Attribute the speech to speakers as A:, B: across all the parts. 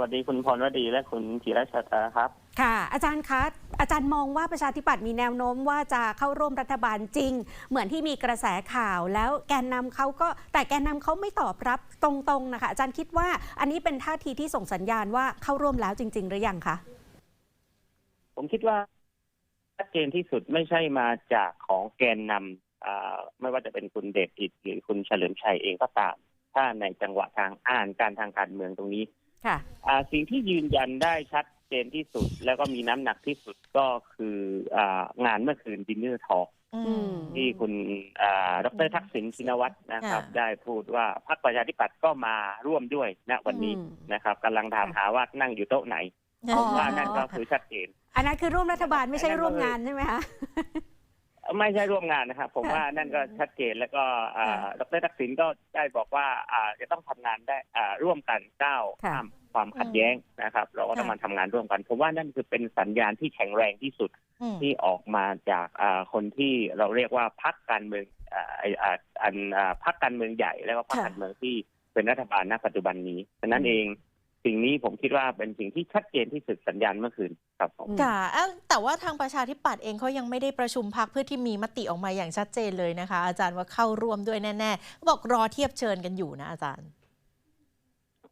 A: วัสดีคุณพรวดีและคุณจิรชาตาครับ
B: ค่ะ อาจารย์คะ อาจารย์มองว่าประชาธิปัตย์มีแนวโน้มว่าจะเข้าร่วมรัฐบาลจริง เหมือนที่มีกระแสข่าวแล้วแกนนำเขาก็แต่แกนนำเขาไม่ตอบรับตรงๆนะคะ อาจารย์คิดว่าอันนี้เป็นท่าทีที่ส่งสัญญาณว่าเข้าร่วมแล้วจริง ๆ หรือยังคะ
A: ผมคิดว่าชัดเจนที่สุดไม่ใช่มาจากของแกนนำอ่าไม่ว่าจะเป็นคุณเดชอิดหรือคุณเฉลิมชัยเองก็ตาม ถ้าในจังหวะทางอ่านการทางการเมืองตรงนี้
B: ค่ะ
A: อ่าสิ่งที่ยืนยันได้ชัดเจนที่สุด แล้วก็มีน้ำหนักที่สุดก็คืออ่างานเมื่อคืนดินเนอร์ทอ
B: อืม
A: ที่คุณอ่าดรทักษิณชินวัตรนะครับ
C: ค่ะ
A: ได้พูดว่าพรรคประชาธิปัตย์ก็มาร่วมด้วยณวันนี้
B: อืม
A: นะครับกำลังถามหาว่านั่งอยู่โต๊ะไหน
B: อ๋อ
A: ว่านั่นก็คือชัดเจน
B: อันนั้นคือร่วมรัฐบาลไม่ใช่ร่วมงานใช่ไหมคะ
A: ไม่ใช่ร่วมงานนะครับ ผม
B: ค่ะ
A: ว่านั่นก็ชัดเจนแล้วก็อ่าดรทักษิณก็ได้บอกว่าอ่าจะต้องทำงานได้อ่าร่วมกันก้าวข้ามความขัดแย้งนะครับ เราก็ต้องมาทำงานร่วมกัน ผมว่านั่นคือเป็นสัญญาณที่แข็งแรงที่สุด
C: อืม
A: ที่ออกมาจากอ่าคนที่เราเรียกว่าพรรคการเมืองอ่าไอ้อ่าอันอ่าพรรคการเมืองใหญ่แล้วก็พรรค
C: ค่ะ
A: การเมืองที่เป็นรัฐบาลณปัจจุบันนี้ฉะนั้นเอง สิ่งนี้ผมคิดว่าเป็นสิ่งที่ชัดเจนที่สุดสัญญาณเมื่อคืนครับผม
C: ค่ะเอ้าแต่ว่าทางประชาธิปัตย์เองเขายังไม่ได้ประชุมพักเพื่อที่มีมติออกมาอย่างชัดเจนเลยนะคะ อาจารย์ว่าเข้าร่วมด้วยแน่ๆบอกรอเทียบเชิญกันอยู่นะอาจารย์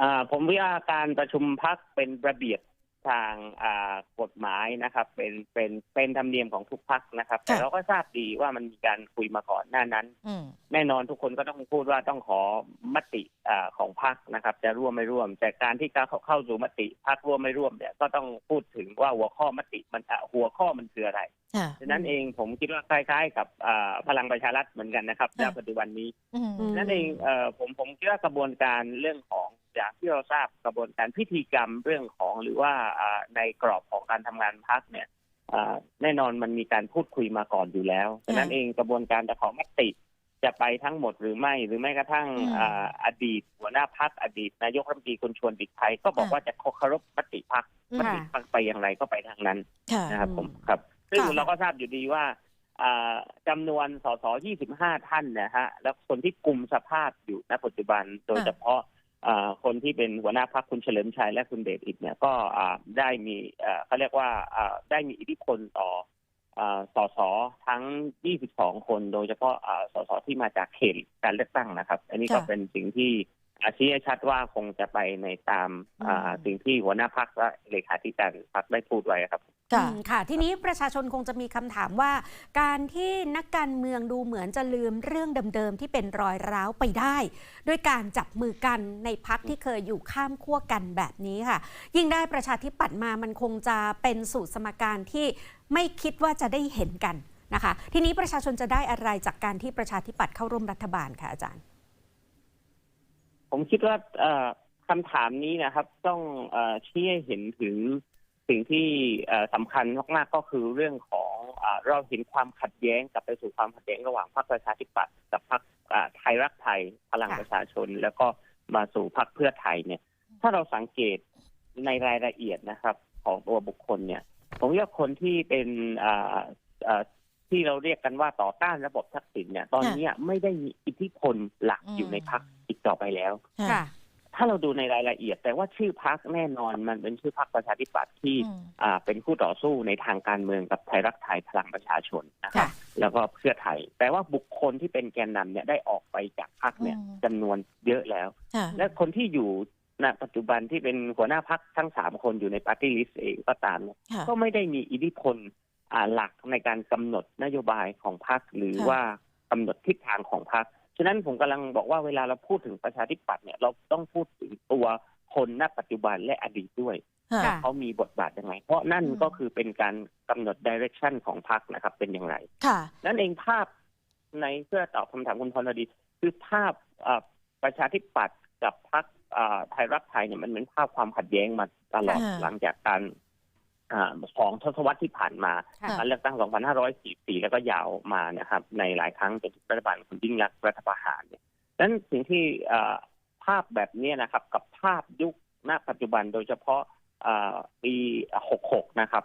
A: อ่าผมว่าการประชุมพักเป็นระเบียบ ทางอ่ากฎหมายนะครับ เป็นเป็นเป็นธรรมเนียมของทุกพักนะครับ แต่
C: ค่ะ
A: เราก็ทราบดีว่ามันมีการคุยมาก่อนหน้านั้น
C: อืม
A: แน่นอนทุกคนก็ต้องพูดว่าต้องขอมติอาของพักนะครับ จะร่วมไม่ร่วม แต่การที่การเข้าสู่มติพักร่วมไม่ร่วมเนี่ยก็ต้องพูดถึงว่าหัวข้อมติมันอะหัวข้อมันคืออะไร
C: ค่ะ
A: ฉะนั้นเองผมคิดว่าคล้าย ๆ กับอ่าพลังประชารัฐเหมือนกันนะครับณ
C: ค่ะ
A: ปัจจุบันนี้
C: อืม
B: อืม
A: นั่นเองเอ่อผมผมคิดว่ากระบวนการเรื่องของจากที่เราทราบกระบวนการพิธีกรรมเรื่องของหรือว่าอ่าในกรอบของการทำงานพักเนี่ยอ่าแน่นอนมันมีการพูดคุยมาก่อนอยู่แล้วฉะนั้นเองกระบวนการจะขอมติจะไปทั้งหมดหรือไม่ หรือแม้กระทั่ง
C: อืม
A: อ่าอดีต หัวหน้าพักอดีต นายกรัฐมนตรีคุณชวนบิกไทยก็บอก
C: ค่ะ
A: ว่าจะเคารพมติพัก
C: อืม
A: มติพักไปอย่างไรก็ไปทางนั้น
C: ค่ะ
A: นะครับผมครับ ซึ่ง
C: ค่ะ
A: เราก็ทราบอยู่ดีว่าอ่าจำนวนสส25 ท่านนะฮะ แล้วคนที่กลุ่มสภาพอยู่ณปัจจุบัน โดยเฉพาะอ่าคนที่เป็นหัวหน้าพรรคคุณเฉลิมชัยและคุณเดชอิดเนี่ยก็อ่าได้มีอ่าเขาเรียกว่าอ่าได้มีอิทธิพลต่ออ่าสสทั้ง 22 คน โดยเฉพาะอ่าสสที่มาจากเขตการเลือกตั้งนะครับ อันนี้ก็
C: ค่ะ
A: เป็นสิ่งที่อาชี้ให้ชัดว่าคงจะไปในตามอ่า
C: อืม
A: สิ่งที่หัวหน้าพรรคและเลขาธิการพรรคได้พูดไว้ครับ
C: ค่ะ
B: อืมค่ะทีนี้ประชาชนคงจะมีคำถามว่า การที่นักการเมืองดูเหมือนจะลืมเรื่องเดิมๆที่เป็นรอยร้าวไปได้ ด้วยการจับมือกันในพักที่เคยอยู่ข้ามขั้วกันแบบนี้ค่ะ ยิ่งได้ประชาธิปัตย์มามันคงจะเป็นสูตรสมการที่ไม่คิดว่าจะได้เห็นกันนะคะ ทีนี้ประชาชนจะได้อะไรจากการที่ประชาธิปัตย์เข้าร่วมรัฐบาลคะอาจารย์
A: ผมคิดว่าเอ่อคำถามนี้นะครับ ต้องเอ่อชี้ให้เห็นถึง สิ่งที่เอ่อสำคัญมากๆก็คือเรื่องของอเราเห็นความขัดแย้งกลับไปสู่ความขัดแย้งระหว่างพรรคประชาธิปัตย์กับพรรคไทยรักไทยพลังประชาชน แล้วก็มาสู่พรรคเพื่อไทยเนี่ย ถ้าเราสังเกตในรายละเอียดนะครับ ของตัวบุคคลเนี่ยผมว่าคนที่เป็นที่เราเรียกกันว่าต่อต้านระบบทักษิณเนี่ย ตอนนี้ไม่ได้มีอิทธิพลหลักอยู่ในพรรคอีกต่อไปแล้ว ถ้าเราดูในรายละเอียด แต่ว่าชื่อพักแน่นอนมันเป็นชื่อพักประชาธิปัตย์ที่
C: อืม
A: อ่าเป็นคู่ต่อสู้ในทางการเมืองกับไทยรักไทยพลังประชาชนนะครับ
B: ค่ะ
A: แล้วก็เพื่อไทย แต่ว่าบุคคลที่เป็นแกนนำเนี่ยได้ออกไปจากพักเนี่ย
C: อืม
A: จำนวนเยอะแล้ว
C: ค่ะ
A: และคนที่อยู่ณปัจจุบันที่เป็นหัวหน้าพักทั้งสามคนอยู่ในปาร์ตี้ลิสต์เองก็ตามเนี่ย
C: ค่ะ
A: ก็ไม่ได้มีอิทธิพลอ่าหลักในการกำหนดนโยบายของพรรคหรือ
C: ค่ะ
A: ว่ากำหนดทิศทางของพรรค ฉะนั้นผมกำลังบอกว่าเวลาเราพูดถึงประชาธิปัตย์เนี่ยเราต้องพูดถึงตัวคนณปัจจุบันและอดีตด้วย
C: ค่ะ
B: ค่ะ
A: เขามีบทบาทยังไง เพราะนั่น
C: อืม
A: ก็คือเป็นการกำหนดดิเรกชันของพรรคนะครับ เป็นอย่างไร
C: ค่ะ
A: นั่นเองภาพในเพื่อตอบคำถามคุณพรดี คือภาพอ่าประชาธิปัตย์กับพรรคอ่าไทยรักไทยเนี่ยมันเป็นภาพความขัดแย้งมาตลอด
C: ค่ะ
A: หลังจากการอ่า ของทศวรรษที่ผ่านมา
B: ค่ะ
A: การเลือกตั้ง 2544 แล้วก็ยาวมานะครับ ในหลายครั้งจนถึงรัฐบาลคุณยิ่งรักษณ์รัฐประหารเนี่ยนั้นสิ่งที่อ่าภาพแบบเนี้ยนะครับ กับภาพยุคณปัจจุบันโดยเฉพาะอ่าปี 66 นะครับ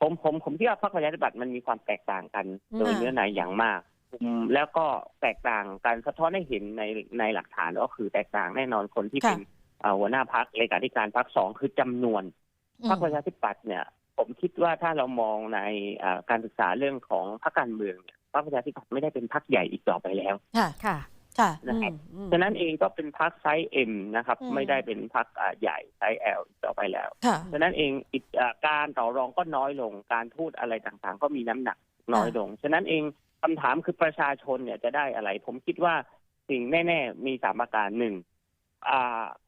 A: ผมผมผมคิดว่าพรรคประชาธิปัตย์มันมีความแตกต่างกัน
B: อืม
A: โดยเนื้อในอย่างมากอืมแล้วก็แตกต่างการสะท้อนให้เห็นในในหลักฐานก็คือแตกต่างแน่นอนคนที่
C: ค่ะ
A: เป็นอ่าหัวหน้าพักเลขาธิการพักสองคือจำนวน
C: อืม
A: พรรคประชาธิปัตย์เนี่ย ผมคิดว่าถ้าเรามองในอ่าการศึกษาเรื่องของพรรคการเมืองเนี่ยพรรคประชาธิปัตย์ไม่ได้เป็นพรรคใหญ่อีกต่อไปแล้ว
C: ค่ะ
B: ค่ะ
C: ค่ะ
A: นะครับ
B: อืม
A: ฉะนั้นเองก็เป็นพรรคไซส์เอ็มนะครับ
C: อืม
A: ไม่ได้เป็นพรรคอ่าใหญ่ไซส์แอลต่อไปแล้ว
C: ค่ะ
A: ฉะนั้นเองอิจอ่าการต่อรองก็น้อยลง การพูดอะไรต่างๆ ก็มีน้ำหนักน้อยลง ฉะนั้นเองคำถามคือประชาชนเนี่ยจะได้อะไร ผมคิดว่าสิ่งแน่ ๆ มีสามประการหนึ่งอ่า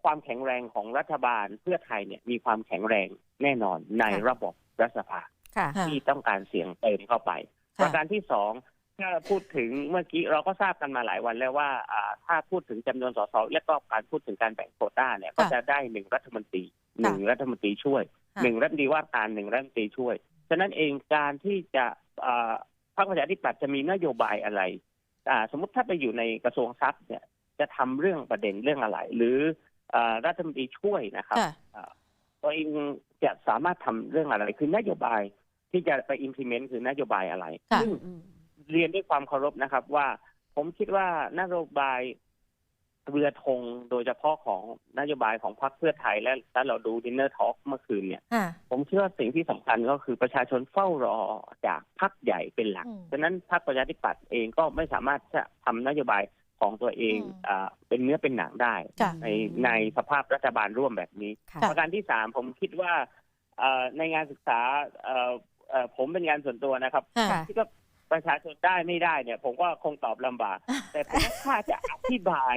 A: ความแข็งแรงของรัฐบาลเพื่อไทยเนี่ยมีความแข็งแรงแน่นอนใน
B: ค่ะ
A: ระบบรัฐสภา
B: ค่ะ
C: ค่ะ
A: ที่ต้องการเสียงเติมเข้าไป
C: ค่ะ
A: ประการที่สองถ้าพูดถึงเมื่อกี้เราก็ทราบกันมาหลายวันแล้วว่าอ่าถ้าพูดถึงจำนวนสสและก็การพูดถึงการแบ่งโควต้าเนี่ยก็จะได้หนึ่งรัฐมนตรีหนึ่งรัฐมนตรีช่วย
C: ค่ะ
A: หนึ่งรัฐมนตรีว่าการหนึ่งรัฐมนตรีช่วยฉะนั้นเองการที่จะอ่าพรรคประชาธิปัตย์จะมีนโยบายอะไรอ่าสมมติถ้าไปอยู่ในกระทรวงทรัพย์เนี่ย จะทำเรื่องประเด็นเรื่องอะไร หรืออ่ารัฐมนตรีช่วยนะครับ
C: ค่ะ
A: ตัวเองจะสามารถทำเรื่องอะไร คือนโยบายที่จะไป implement คือนโยบายอะไร
C: ค่ะ
A: ซึ่งเรียนด้วยความเคารพนะครับว่าผมคิดว่านโยบายเรือธงโดยเฉพาะของนโยบายของพรรคเพื่อไทยและและเราดูดินเนอร์ทอล์กเมื่อคืนเนี่ย
C: ค่ะ
A: ผมเชื่อว่าสิ่งที่สำคัญก็คือประชาชนเฝ้ารอจากพรรคใหญ่เป็นหลัก
C: อืม
A: ฉะนั้นพรรคประชาธิปัตย์เองก็ไม่สามารถจะทำนโยบาย ของตัวเอง
C: อืม
A: อ่าเป็นเนื้อเป็นหนังได้
C: ค่ะ
A: ในในสภาพรัฐบาลร่วมแบบนี้
B: ค่ะ
A: ประการที่สามผมคิดว่าเอ่อในงานศึกษาเอ่อเอ่อผมเป็นงานส่วนตัวนะครับ
C: ค่ะ
B: ค่ะ
A: คิดว่าประชาชนได้ไม่ได้เนี่ย ผมก็คงตอบลำบาก แต่ผมว่าถ้าจะอธิบาย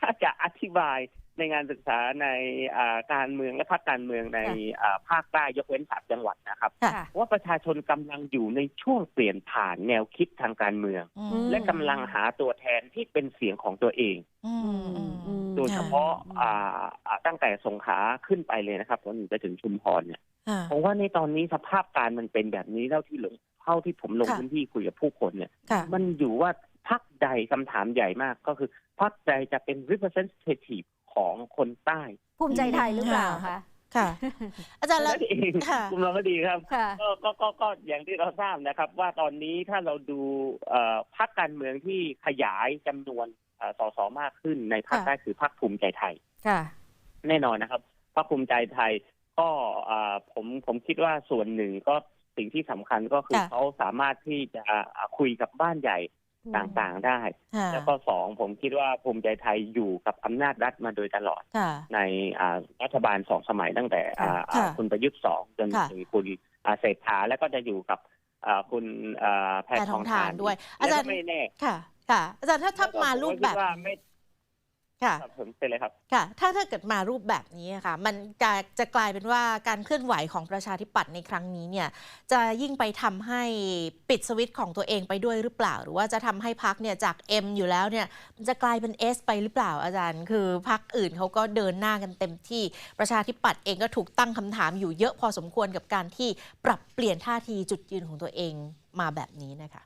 A: ถ้าจะอธิบาย ในงานศึกษาในอ่าการเมืองและภาคการเมืองในอ่าภาคใต้ยกเว้นสามจังหวัดนะครับ
C: ค่ะ
B: ค่ะ
A: ว่าประชาชนกำลังอยู่ในช่วงเปลี่ยนผ่านแนวคิดทางการเมือง
C: อื
B: อื
C: ม
B: ม
A: และกำลังหาตัวแทนที่เป็นเสียงของตัวเอง
C: อืมอืมอืม
A: โดยเฉพาะอ่าอ่าตั้งแต่สงขลาขึ้นไปเลยนะครับจนไปถึงชุมพรเนี่ย
C: ค่ะ
A: ผมว่าในตอนนี้สภาพการมันเป็นแบบนี้เท่าที่ลงเท่าที่ผมลง
C: ค่ะ
A: พื้นที่คุยกับผู้คนเนี่ย
C: ค่ะ
A: มันอยู่ว่าพักใดคำถามใหญ่มากก็คือพักใดจะเป็น representative ของคนใต้
B: ภูมิใจไทยหรือเปล่าคะ
C: ค่ะ อาจารย์แล้ว
A: นั่นเอง
C: ค่ะ
A: คุณเราก็ดีครับ
B: ค่ะ
A: ก็ก็ก็ก็อย่างที่เราทราบนะครับ ว่าตอนนี้ถ้าเราดูเอ่อพักการเมืองที่ขยายจำนวนเอ่อสสมากขึ้นในภาค
C: ค่ะ
A: ใต้คือพักภูมิใจไทย
B: ค่ะ
A: แน่นอนนะครับพรรคภูมิใจไทย ก็อ่าผมผมคิดว่าส่วนหนึ่งก็สิ่งที่สำคัญก็คือ
C: ค่ะ
A: เขาสามารถที่จะอ่าคุยกับบ้านใหญ่ ต่างๆได้
C: ค่ะ
A: แล้วก็สองผมคิดว่าภูมิใจไทยอยู่กับอำนาจรัฐมาโดยตลอด
C: ค่ะ
A: ในอ่ารัฐบาลสองสมัยตั้งแต่อ่าอ่า
C: ค่ะ
A: คุณประยุทธ์สองจน
C: ค่ะ
A: ถึงคุณอ่าเศรษฐาแล้วก็จะอยู่กับอ่าคุณอ่าแพ
C: แพ
A: ท
C: ท
A: อ
C: องง
A: ทา
C: ทานนด้วย อา
A: แล้ว
C: จาร
A: ก็
C: ย์
A: ไม่แน่
C: ค่ะค่ะ อาจารย์ถ้าถ้ามารูปแบบ
A: ผมก็ คิดว่าไม่
C: ค่ะ
A: ครับผมเป็นเลยครับ
C: ค่ะ ถ้าถ้าเกิดมารูปแบบนี้อะค่ะ มันจะจะกลายเป็นว่าการเคลื่อนไหวของประชาธิปัตย์ในครั้งนี้เนี่ย จะยิ่งไปทำให้ปิดสวิตช์ของตัวเองไปด้วยหรือเปล่า หรือว่าจะทำให้พักเนี่ยจาก M อยู่แล้วเนี่ยมันจะกลายเป็น S ไปหรือเปล่าอาจารย์ คือพักอื่นเขาก็เดินหน้ากันเต็มที่ประชาธิปัตย์เองก็ถูกตั้งคำถามอยู่เยอะพอสมควรกับการที่ปรับเปลี่ยนท่าทีจุดยืนของตัวเองมาแบบนี้นะคะ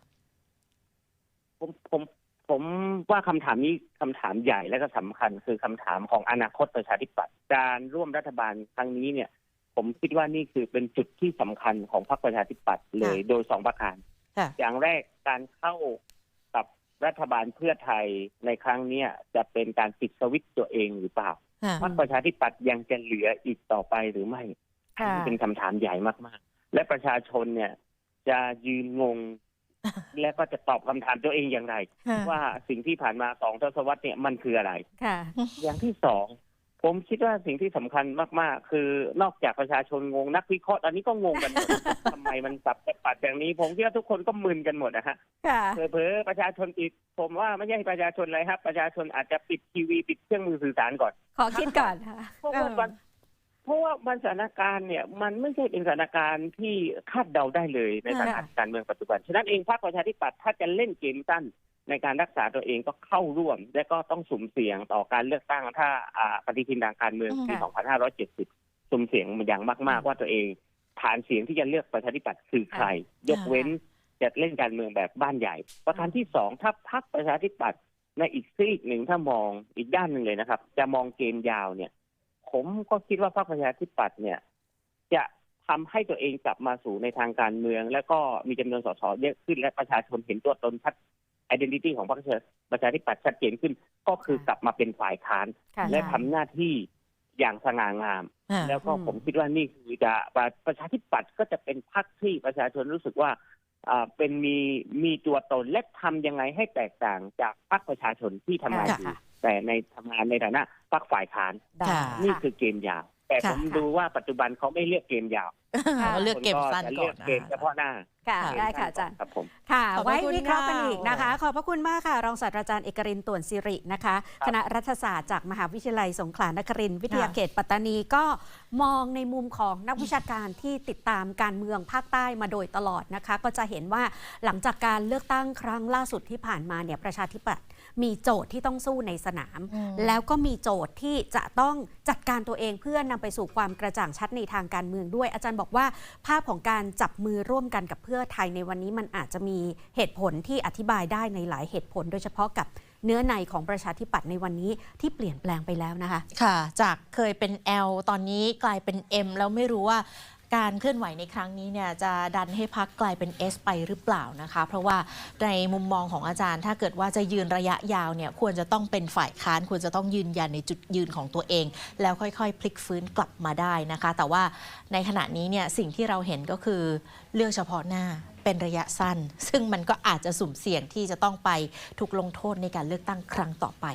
A: ผมผม ผมว่าคำถามนี้คำถามใหญ่และก็สำคัญ คือคำถามของอนาคตประชาธิปัตย์การร่วมรัฐบาลครั้งนี้เนี่ย ผมคิดว่านี่คือเป็นจุดที่สำคัญของพรรคประชาธิปัตย์เลย
C: ค่ะ
A: โดยสองประการ
C: ค่ะ
A: อย่างแรกการเข้ากับรัฐบาลเพื่อไทยในครั้งเนี้ยจะเป็นการปิดสวิตช์ตัวเองหรือเปล่า
C: ค่ะ
A: พรรคประชาธิปัตย์ยังจะเหลืออีกต่อไปหรือไม่
B: ค่ะ
A: นี่เป็นคำถามใหญ่มากๆ และประชาชนเนี่ย จะยืนงง และก็จะตอบคำถามตัวเองอย่างไร
C: ค่ะ
A: ว่าสิ่งที่ผ่านมาสองทศวรรษเนี่ยมันคืออะไร
B: ค่ะ
A: อย่างที่สองผมคิดว่าสิ่งที่สำคัญมาก ๆ คือนอกจากประชาชนงงนักวิเคราะห์ตอนนี้ก็งงกันหมดทำไมมันสับกระปัดอย่างนี้ ผมคิดว่าทุกคนก็มึนกันหมดนะฮะ
B: ค่ะ
A: เผลอๆประชาชนปิดผมว่าไม่ใช่ประชาชนเลยครับ ประชาชนอาจจะปิดทีวีปิดเครื่องมือสื่อสารก่อน
B: ขอคิดก่อนค่ะ
A: เพราะว่ามัน เพราะว่ามันสถานการณ์เนี่ยมันไม่ใช่เป็นสถานการณ์ที่คาดเดาได้เลยในสถานการณ์เมืองปัจจุบัน ฉะนั้นเองพรรคประชาธิปัตย์ถ้าจะเล่นเกมสั้นในการรักษาตัวเองก็เข้าร่วม และก็ต้องสุ่มเสี่ยงต่อการเลือกตั้งถ้าอ่าปฏิทินทางการเมืองปี
B: ค่ะ
A: 2570 สุ่มเสี่ยงอย่างมาก ๆ ว่าตัวเองฐานเสียงที่จะเลือกประชาธิปัตย์คือใคร ยกเว้นจะเล่นการเมืองแบบบ้านใหญ่ ประการที่สองถ้าพรรคประชาธิปัตย์ในอีกซีกหนึ่งถ้ามองอีกด้านหนึ่งเลยนะครับ จะมองเกมยาวเนี่ย ผมก็คิดว่าพรรคประชาธิปัตย์เนี่ย จะทำให้ตัวเองกลับมาสู่ในทางการเมือง แล้วก็มีจำนวนสสเยอะขึ้นและประชาชนเห็นตัวตนชัด identity ของพรรคประชาธิปัตย์ชัดเจนขึ้น ก็คือกลับมาเป็นฝ่ายค้าน
B: ค่ะ
A: และทำหน้าที่อย่างสง่างาม
C: อ่า
A: แล้วก็
B: อืม
A: ผมคิดว่านี่คือจะประประชาธิปัตย์ก็จะเป็นพรรคที่ประชาชนรู้สึกว่าอ่าเป็นมีมีตัวตนและทำยังไงให้แตกต่างจากพรรคประชาชนที่ทำงาน
C: ค่ะ
A: อยู่ แต่ในทำงานในฐานะพรรคฝ่ายค้าน
B: ได้
C: ค่ะ
A: นี่
B: ค่ะ
A: คือเกมยาว แต่
C: ค่ะ
A: ผมดูว่าปัจจุบันเขาไม่เลือกเกมยาว
B: ค่ะ
C: เลือกเกมสั้น
A: จะ
C: ก่
A: เลื
C: อ
A: อนก
C: นะ
A: เกมเฉพาะหน้า
B: ค่ะ
C: ค่ะ
B: ได้ค่ะอาจารย์
A: ครับผม
B: ค่ะ
C: ขอบพระ
B: ไว้
C: คุณ
B: วิเคราะห์กัน
C: ค่ะ
B: อีกนะคะ ขอบพระคุณมากค่ะรองศาสตราจารย์เอกรินทร์ต่วนสิรินะคะ
A: ครับ
B: คณะรัฐศาสตร์จากมหาวิทยาลัยสงขลานครินทร์วิทยา
C: ค่ะ
B: เขตปัตตานีก็มองในมุมของนักวิชาการที่ติดตามการเมืองภาคใต้มาโดยตลอดนะคะ ก็จะเห็นว่าหลังจากการเลือกตั้งครั้งล่าสุดที่ผ่านมาเนี่ยประชาธิปัตย์มีโจทย์ที่ต้องสู้ในสนาม
C: อืม
B: แล้วก็มีโจทย์ที่จะต้องจัดการตัวเองเพื่อนำไปสู่ความกระจ่างชัดในทางการเมืองด้วยอาจารย์บอกว่า ภาพของการจับมือร่วมกันกับเพื่อไทยในวันนี้มันอาจจะมีเหตุผลที่อธิบายได้ในหลายเหตุผล โดยเฉพาะกับเนื้อในของประชาธิปัตย์ในวันนี้ที่เปลี่ยนแปลงไปแล้วนะคะ
C: ค่ะ จากเคยเป็น L ตอนนี้กลายเป็น M แล้วไม่รู้ว่า การเคลื่อนไหวในครั้งนี้เนี่ยจะดันให้พักกลายเป็น S ไปหรือเปล่านะคะ เพราะว่าในมุมมองของอาจารย์ ถ้าเกิดว่าจะยืนระยะยาวเนี่ยควรจะต้องเป็นฝ่ายค้าน ควรจะต้องยืนยันในจุดยืนของตัวเอง แล้วค่อยๆ พลิกฟื้นกลับมาได้นะคะ แต่ว่าในขณะนี้เนี่ยสิ่งที่เราเห็นก็คือเลือกเฉพาะหน้าเป็นระยะสั้น ซึ่งมันก็อาจจะสุ่มเสี่ยงที่จะต้องไปถูกลงโทษในการเลือกตั้งครั้งต่อไป